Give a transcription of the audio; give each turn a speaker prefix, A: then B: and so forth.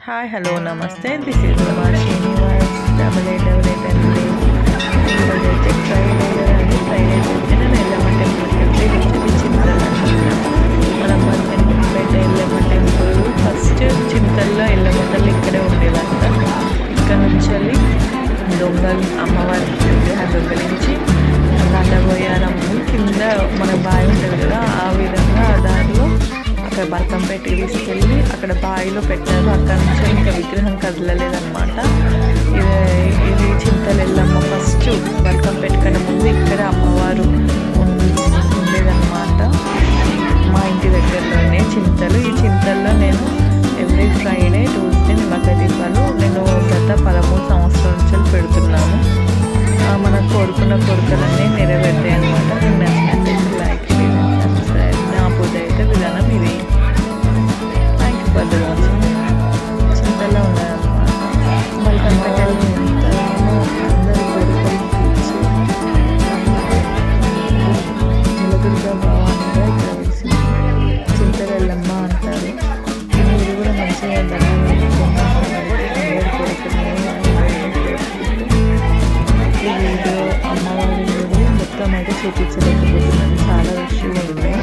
A: Hi hello నమస్తే this is మా Srinivas double eight double eight అండి ఇప్పుడైతే ఫ్రైడే కదండి ఫ్రైడే అయితే నేను ఎల్లమ్మ టెంపుల్కి వెళ్తే చింతలు మనం మన బంధంపేట ఎల్లమ్మ టెంపుల్ ఫస్ట్ చింతల్లో ఎల్లమ్మ తల్లి ఇక్కడే ఉండేదంట ఇక్కడ నుంచి వెళ్ళి దొంగలు అమ్మవారి విగ్రహం దొంగలించి అక్కడ బల్కంపేట తీసుకెళ్ళి అక్కడ బావిలో పెట్టారు. అక్కడ నుంచి ఇంకా విగ్రహం కదలలేదనమాట ఇది ఇది చింతలెల్లమ్మ ఫస్ట్ బల్కంపేట పెట్టుకునే ముందు ఇక్కడ అమ్మవారు ఉండేదన్నమాట. మా ఇంటి దగ్గరలోనే చింతలు. ఈ చింతల్లో నేను ఎవ్రీ ఫ్రైడే ట్యూస్డే నిమ్మకాయ దీపాలు నేను గత పదమూడు సంవత్సరాల నుంచి పెడుతున్నాను. మనం కోరుకున్న కోరికలు ఇక్కడ వెలిసింది చింతలు ఎల్లమ్మ అంటారు మీరు కూడా మంచిగా వీడియో అమ్మవారి మొత్తం అయితే చూపించలేకపోతున్నాను చాలా విషయాలు ఉన్నాయి